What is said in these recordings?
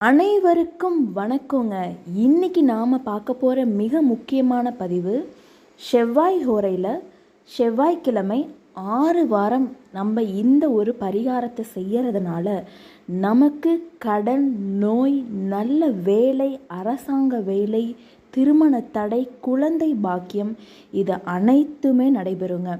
அனைவருக்கும் வணக்கங்க. இன்னைக்கு நாம் பார்க்க போகிற மிக முக்கியமான பதிவு செவ்வாய் ஹோரையில் செவ்வாய்க்கிழமை ஆறு வாரம் நம்ம இந்த ஒரு பரிகாரத்தை செய்கிறதுனால நமக்கு கடன் நோய் நல்ல வேலை அரசாங்க வேலை திருமண தடை குழந்தை பாக்கியம் இது அனைத்துமே நடைபெறுங்க.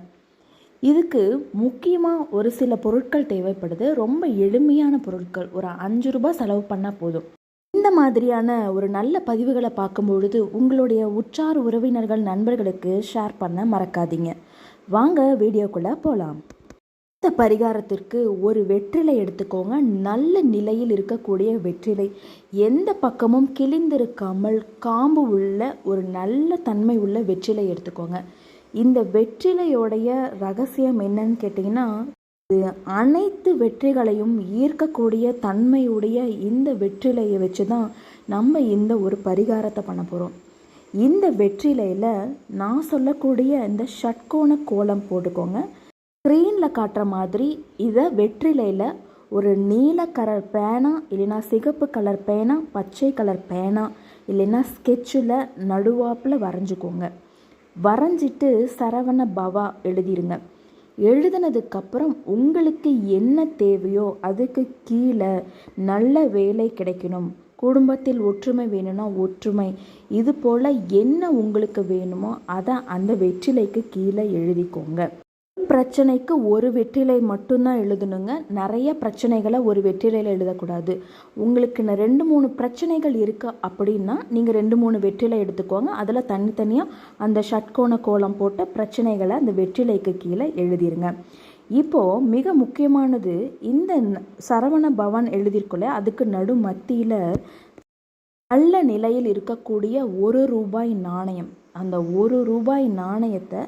இதுக்கு முக்கியமாக ஒரு சில பொருட்கள் தேவைப்படுது. ரொம்ப எளிமையான பொருட்கள். ஒரு அஞ்சு ரூபாய் செலவு பண்ணால் போதும். இந்த மாதிரியான ஒரு நல்ல பதிவுகளை பார்க்கும் பொழுது உங்களுடைய உற்றார் உறவினர்கள் நண்பர்களுக்கு ஷேர் பண்ண மறக்காதீங்க. வாங்க வீடியோக்குள்ளே போகலாம் இந்த பரிகாரத்திற்கு ஒரு வெற்றிலை எடுத்துக்கோங்க. நல்ல நிலையில் இருக்கக்கூடிய வெற்றிலை. எந்த பக்கமும் கிழிந்திருக்காமல் காம்பு உள்ள ஒரு நல்ல தன்மை உள்ள வெற்றிலை எடுத்துக்கோங்க. இந்த வெற்றிலையோடைய ரகசியம் என்னன்னு கேட்டிங்கன்னா இது அனைத்து வெற்றிகளையும் ஈர்க்கக்கூடிய தன்மையுடைய இந்த வெற்றிலையை வச்சு தான் நம்ம இந்த ஒரு பரிகாரத்தை பண்ண போகிறோம் இந்த வெற்றிலையில் நான் சொல்லக்கூடிய இந்த ஷட்கோண கோலம் போட்டுக்கோங்க. ஸ்க்ரீனில் காட்டுற மாதிரி இதை வெற்றிலையில் ஒரு நீல கலர் பேனா இல்லைன்னா சிகப்பு கலர் பேனா பச்சை கலர் பேனா இல்லைன்னா ஸ்கெட்சில் நடுவாப்பில் வரைஞ்சிக்கோங்க. வரைஞ்சிட்டு சரவண பவா எழுதிருங்க. எழுதினதுக்கப்புறம் உங்களுக்கு என்ன தேவையோ அதுக்கு கீழே நல்ல வேலை கிடைக்கணும். குடும்பத்தில் ஒற்றுமை வேணும்னா ஒற்றுமை. இது போல் என்ன உங்களுக்கு வேணுமோ அதை அந்த வெற்றிலைக்கு கீழே எழுதிக்கோங்க. பிரச்சனைக்கு ஒரு வெற்றிலை மட்டும்தான் எழுதணுங்க. நிறைய பிரச்சனைகளை ஒரு வெற்றிலையில் எழுதக்கூடாது. உங்களுக்கு ரெண்டு மூணு பிரச்சனைகள் இருக்குது அப்படின்னா நீங்கள் ரெண்டு மூணு வெற்றிலை எடுத்துக்கோங்க. அதில் தனித்தனியாக அந்த ஷட்கோண கோலம் போட்ட பிரச்சனைகளை அந்த வெற்றிலைக்கு கீழே எழுதிருங்க. இப்போது மிக முக்கியமானது இந்த சரவண பவன் எழுதியிருக்கோல்ல அதுக்கு நடு மத்தியில் நல்ல நிலையில் இருக்கக்கூடிய ஒரு ரூபாய் நாணயம். அந்த ஒரு ரூபாய் நாணயத்தை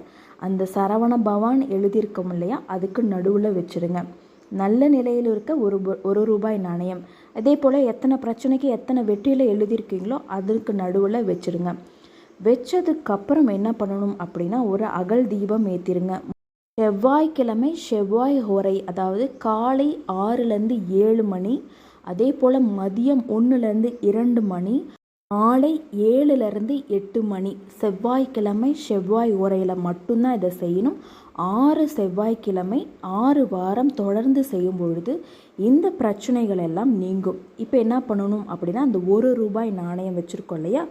அந்த சரவண பவான் எழுதியிருக்கோம் இல்லையா? அதுக்கு நடுவில் வச்சிருங்க. நல்ல நிலையில் இருக்க ஒரு ஒரு ரூபாய் நாணயம். அதே போல் எத்தனை பிரச்சனைக்கு எத்தனை வெற்றியில் எழுதியிருக்கீங்களோ அதுக்கு நடுவில் வச்சிருங்க. வச்சதுக்கப்புறம் என்ன பண்ணணும் அப்படின்னா ஒரு அகல் தீபம் ஏற்றிருங்க செவ்வாய்க்கிழமை செவ்வாய் ஹோரை அதாவது காலை ஆறுலேருந்து ஏழு மணி அதே போல் மதியம் ஒன்றுலேருந்து இரண்டு மணி மாலை ஏழுலேருந்து எட்டு மணி. செவ்வாய்க்கிழமை செவ்வாய் உரையில் மட்டும்தான் இதை செய்யணும். ஆறு செவ்வாய்க்கிழமை ஆறு வாரம் தொடர்ந்து செய்யும் பொழுது இந்த பிரச்சனைகள் எல்லாம் நீங்கும். இப்போ என்ன பண்ணணும் அப்படின்னா அந்த ஒரு ரூபாய் நாணயம் வச்சுருக்கோம் இல்லையா?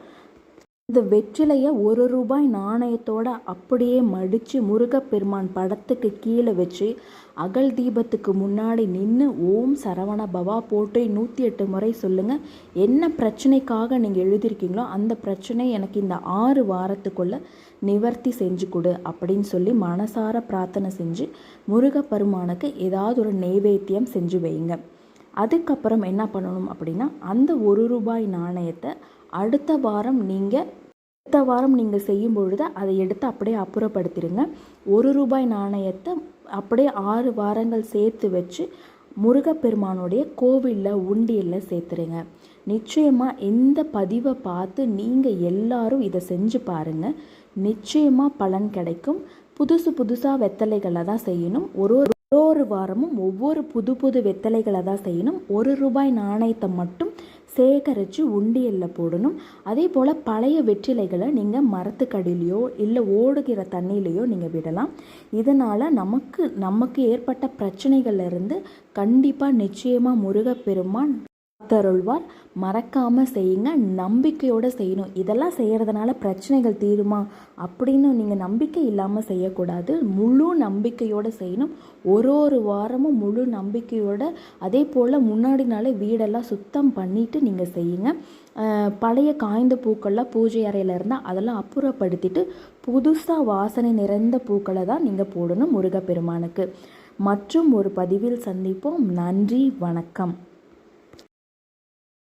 இந்த வெற்றிலையை ஒரு ரூபாய் நாணயத்தோட அப்படியே மடித்து முருகப்பெருமான் படத்துக்கு கீழே வச்சு அகல் தீபத்துக்கு முன்னாடி நின்று ஓம் சரவண பவா போட்டு நூற்றி எட்டு முறை சொல்லுங்கள் என்ன பிரச்சனைக்காக நீங்கள் எழுதியிருக்கீங்களோ அந்த பிரச்சனை எனக்கு இந்த ஆறு வாரத்துக்குள்ளே நிவர்த்தி செஞ்சு கொடு அப்படின்னு சொல்லி மனசார பிரார்த்தனை செஞ்சு முருகப்பெருமானுக்கு ஏதாவது ஒரு நெய்வேத்தியம் செஞ்சு வைங்க. அதுக்கப்புறம் என்ன பண்ணணும் அப்படின்னா அந்த ஒரு ரூபாய் நாணயத்தை அடுத்த வாரம் நீங்கள் அடுத்த வாரம் நீங்கள் செய்யும் பொழுது அதை எடுத்து அப்படியே அப்புறப்படுத்திடுங்க ஒரு ரூபாய் நாணயத்தை அப்படியே ஆறு வாரங்கள் சேர்த்து வச்சு முருகப்பெருமானுடைய கோவிலில் உண்டியலில் சேர்த்துருங்க. நிச்சயமாக இந்த பதிவை பார்த்து நீங்கள் எல்லாரும் இதை செஞ்சு பாருங்கள் நிச்சயமாக பலன் கிடைக்கும். புதுசு புதுசாக வெத்தலைகளை தான் செய்யணும். ஒரு ஒரு ஒரு வாரமும் ஒவ்வொரு புது புது வெத்தலைகளை தான் செய்யணும். ஒரு ரூபாய் நாணயத்தை மட்டும் சேகரித்து உண்டியலில் போடணும். அதே போல் பழைய வெற்றிலைகளை நீங்கள் மரத்துக்கடியிலையோ இல்லை ஓடுகிற தண்ணியிலையோ நீங்கள் விடலாம். இதனால் நமக்கு நமக்கு ஏற்பட்ட பிரச்சனைகள்லேருந்து கண்டிப்பாக நிச்சயமாக முருகப்பெருமான் தருள்வார் மறக்காம செய்யுங்க. நம்பிக்கையோட செய்யணும். இதெல்லாம் செய்யறதுனால பிரச்சனைகள் தீருமா? அப்படின்னு நீங்கள் நம்பிக்கை இல்லாமல் செய்யக்கூடாது. முழு நம்பிக்கையோட செய்யணும். ஒரு ஒரு வாரமும் முழு நம்பிக்கையோட அதே போல் முன்னாடி நாளே வீடெல்லாம் சுத்தம் பண்ணிட்டு நீங்கள் செய்யுங்க. பழைய காய்ந்த பூக்கள்லாம் பூஜை அறையில் இருந்தால் அதெல்லாம் அப்புறப்படுத்திட்டு புதுசாக வாசனை நிறைந்த பூக்களை தான் நீங்கள் போடணும் முருகப்பெருமானுக்கு. மற்றும் ஒரு பதிவில் சந்திப்போம். நன்றி. வணக்கம்.